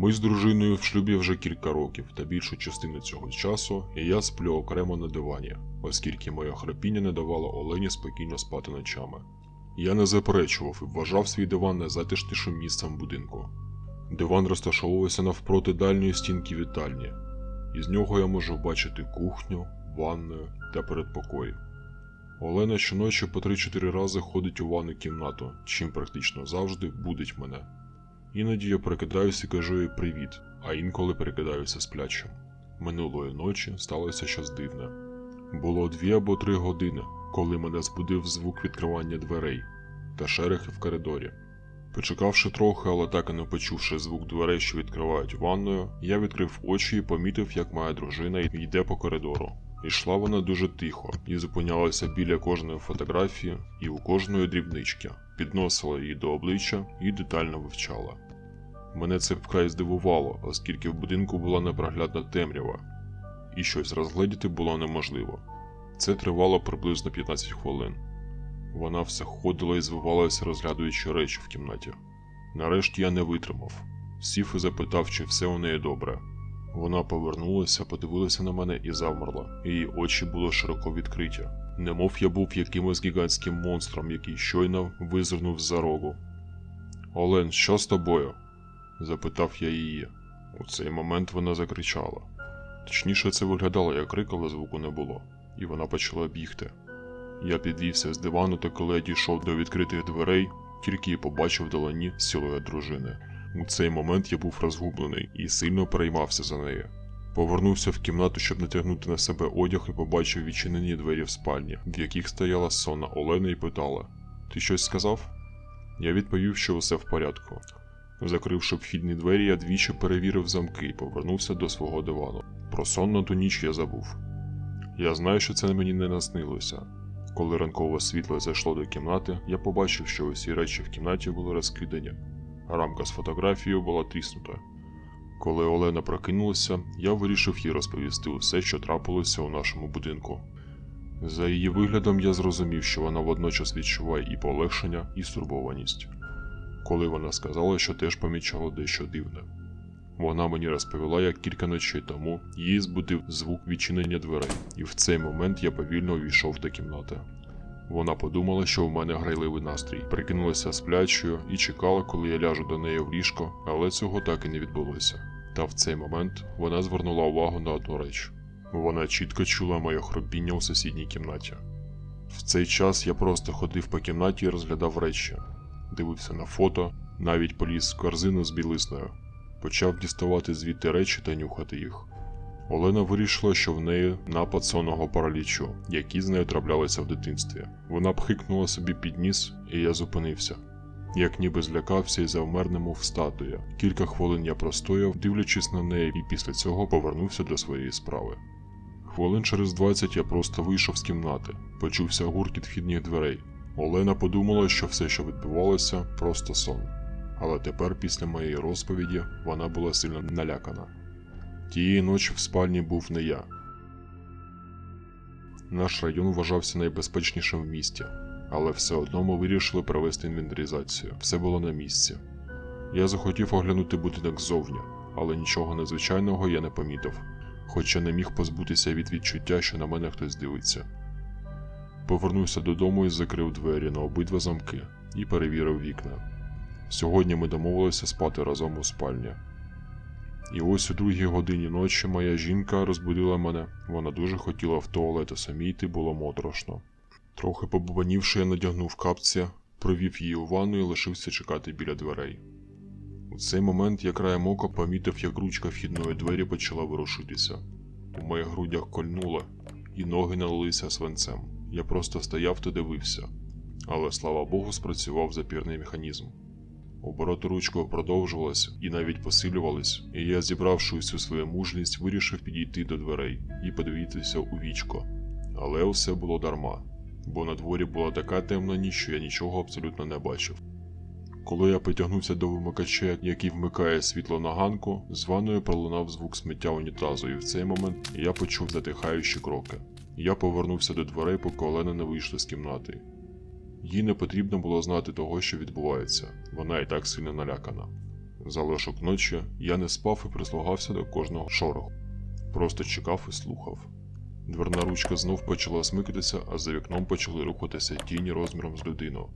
Ми з дружиною в шлюбі вже кілька років, та більшу частину цього часу і я сплю окремо на дивані, оскільки моє храпіння не давало Олені спокійно спати ночами. Я не заперечував і вважав свій диван найзатишнішим місцем будинку. Диван розташовувався навпроти дальньої стінки вітальні, і з нього я можу бачити кухню, ванною та передпокої. Олена щоночі по 3-4 рази ходить у ванну кімнату, чим практично завжди будить мене. Іноді я перекидаюся і кажу їй привіт, а інколи перекидаюся сплячим. Минулої ночі сталося щось дивне. Було дві або три години, коли мене збудив звук відкривання дверей та шерехи в коридорі. Почекавши трохи, але так і не почувши звук дверей, що відкривають ванною, я відкрив очі і помітив, як моя дружина йде по коридору. Ішла вона дуже тихо і зупинялася біля кожної фотографії і у кожної дрібнички, підносила її до обличчя і детально вивчала. Мене це вкрай здивувало, оскільки в будинку була непроглядна темрява, і щось розгледіти було неможливо. Це тривало приблизно 15 хвилин. Вона все ходила і звивалася, розглядуючи речі в кімнаті. Нарешті я не витримав, сів і запитав, чи все у неї добре. Вона повернулася, подивилася на мене і завмерла. Її очі були широко відкриті, немов я був якимось гігантським монстром, який щойно визирнув з-за рогу. Олен, що з тобою? запитав я її. У цей момент вона закричала. Точніше, це виглядало як крик, але звуку не було, і вона почала бігти. Я підвівся з дивану, та коли я дійшов до відкритих дверей, тільки й побачив вдалині силует дружини. У цей момент я був розгублений і сильно переймався за неї. Повернувся в кімнату, щоб натягнути на себе одяг і побачив відчинені двері в спальні, в яких стояла сонна Олена і питала: Ти щось сказав? Я відповів, що усе в порядку. Закривши вхідні двері, я двічі перевірив замки і повернувся до свого дивану. Про сонну ту ніч я забув. Я знаю, що це мені не наснилося. Коли ранкове світло зайшло до кімнати, я побачив, що усі речі в кімнаті були розкидані. Рамка з фотографією була тріснута. Коли Олена прокинулася, я вирішив їй розповісти усе, що трапилося у нашому будинку. За її виглядом я зрозумів, що вона водночас відчуває і полегшення, і стурбованість. Коли вона сказала, що теж помічала дещо дивне. Вона мені розповіла, як кілька ночей тому її збудив звук відчинення дверей, і в цей момент я повільно увійшов до кімнати. Вона подумала, що в мене грайливий настрій, прикинулася сплячою і чекала, коли я ляжу до неї в ліжко, але цього так і не відбулося. Та в цей момент вона звернула увагу на одну реч. Вона чітко чула моє хропіння у сусідній кімнаті. В цей час я просто ходив по кімнаті і розглядав речі, дивився на фото, навіть поліз в корзину з білисною, почав діставати звідти речі та нюхати їх. Олена вирішила, що в неї напад сонного паралічу, які з нею траплялися в дитинстві. Вона пхикнула собі під ніс, і я зупинився. Як ніби злякався і завмер немов статуя. Кілька хвилин я простояв, дивлячись на неї, і після цього повернувся до своєї справи. Хвилин через 20 я просто вийшов з кімнати, почувся гуркіт вхідних дверей. Олена подумала, що все, що відбувалося, просто сон. Але тепер, після моєї розповіді, вона була сильно налякана. Тієї ночі в спальні був не я. Наш район вважався найбезпечнішим в місті, але все одно ми вирішили провести інвентаризацію. Все було на місці. Я захотів оглянути будинок ззовні, але нічого незвичайного я не помітив, хоча не міг позбутися від відчуття, що на мене хтось дивиться. Повернувся додому і закрив двері на обидва замки і перевірив вікна. Сьогодні ми домовилися спати разом у спальні. І ось у другій годині ночі моя жінка розбудила мене. Вона дуже хотіла в туалет, а самій йти було моторошно. Трохи побубанівши, я надягнув капці, провів її у ванну і лишився чекати біля дверей. У цей момент я краєм ока помітив, як ручка вхідної двері почала ворушитися. У моїх грудях кольнуло, і ноги налилися свинцем. Я просто стояв та дивився. Але слава Богу, спрацював запірний механізм. Обороти ручкою продовжувалися і навіть посилювались, і я, зібравши усю свою мужність, вирішив підійти до дверей і подивитися у вічко. Але усе було дарма, бо на дворі була така темна ніч, що я нічого абсолютно не бачив. Коли я потягнувся до вимикача, який вмикає світло на ганку, з ванною пролунав звук сміття унітазу, і в цей момент я почув затихаючі кроки. Я повернувся до дверей, поки Олена не вийшла з кімнати. Їй не потрібно було знати того, що відбувається, вона і так сильно налякана. залишок ночі я не спав і прислухався до кожного шороху. Просто чекав і слухав. Дверна ручка знов почала смикатися, а за вікном почали рухатися тіні розміром з людину.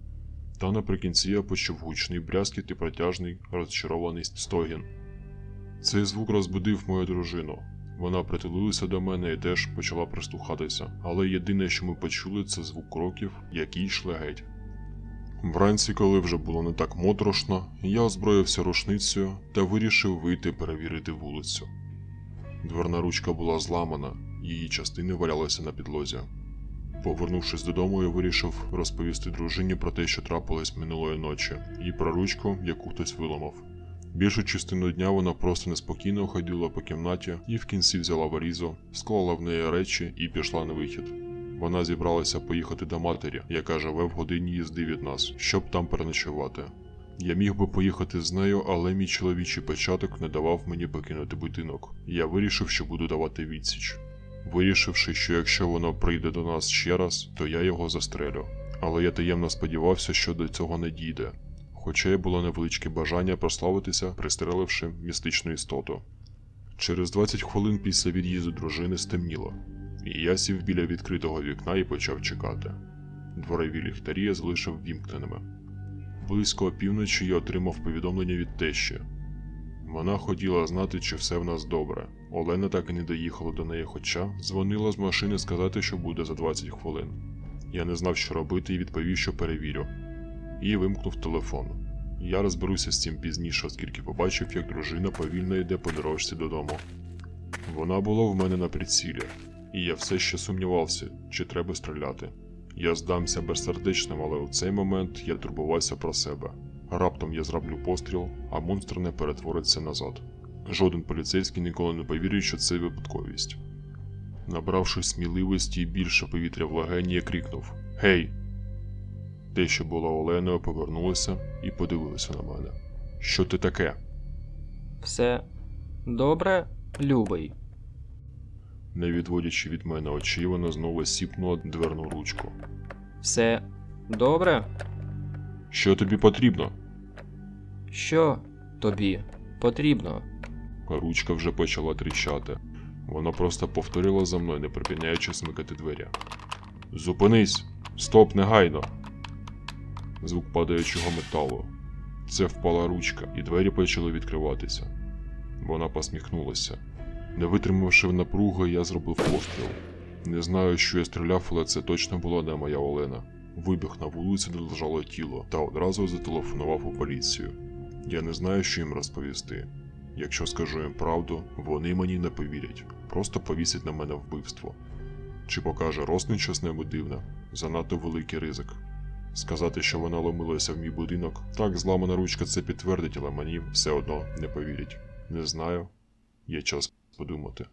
Та наприкінці я почув гучний брязкіт і протяжний, розчарований стогін. Цей звук розбудив мою дружину. Вона притулилася до мене і теж почала прислухатися, але єдине, що ми почули, це звук кроків, які йшли геть. Вранці, коли вже було не так моторошно, я озброївся рушницею та вирішив вийти перевірити вулицю. Дверна ручка була зламана, її частини валялися на підлозі. Повернувшись додому, я вирішив розповісти дружині про те, що трапилось минулої ночі, і про ручку, яку хтось виламав. Більшу частину дня вона просто неспокійно ходила по кімнаті і в кінці взяла валізу, склала в неї речі і пішла на вихід. Вона зібралася поїхати до матері, яка живе в годині їзди від нас, щоб там переночувати. Я міг би поїхати з нею, але мій чоловічий початок не давав мені покинути будинок. Я вирішив, що буду давати відсіч. Вирішивши, що якщо воно прийде до нас ще раз, то я його застрелю. Але я таємно сподівався, що до цього не дійде. Хоча й було невеличке бажання прославитися, пристреливши містичну істоту. Через 20 хвилин після від'їзду дружини стемніло, і я сів біля відкритого вікна і почав чекати. Дворові ліхтарі я залишив вімкненими. Близько опівночі я отримав повідомлення від тещі. Вона хотіла знати, чи все в нас добре. Олена так і не доїхала до неї, хоча дзвонила з машини сказати, що буде за 20 хвилин. Я не знав, що робити, і відповів, що перевірю. І вимкнув телефон. Я розберуся з цим пізніше, оскільки побачив, як дружина повільно йде по дорожці додому. Вона була в мене на прицілі, і я все ще сумнівався, чи треба стріляти. Я здамся безсердечним, але у цей момент я турбувався про себе. Раптом я зроблю постріл, а монстр не перетвориться назад. Жоден поліцейський ніколи не повірить, що це випадковість. Набравши сміливості і більше повітря в легені, я крикнув Гей! Те, що було Оленою, повернулося і подивилося на мене. Що ти таке? Все добре, любий. Не відводячи від мене очей, вона знову сіпнула дверну ручку. Все добре? Що тобі потрібно? Що тобі потрібно? Ручка вже почала тріщати. Вона просто повторила за мною, не припиняючи смикати двері. Зупинись! Стоп, негайно! Звук падаючого металу. Це впала ручка, і двері почали відкриватися. Вона посміхнулася. Не витримавши напруги, я зробив постріл. Не знаю, що я стріляв, але це точно була не моя Олена. Вибіг на вулицю, де лежало тіло, та одразу зателефонував у поліцію. Я не знаю, що їм розповісти. Якщо скажу їм правду, вони мені не повірять, просто повісять на мене вбивство. Чи покаже роснича щось небудь дивне, занадто великий ризик. Сказати, що вона ломилася в мій будинок, так зламана ручка це підтвердить, але мені все одно не повірять. Не знаю, є час подумати.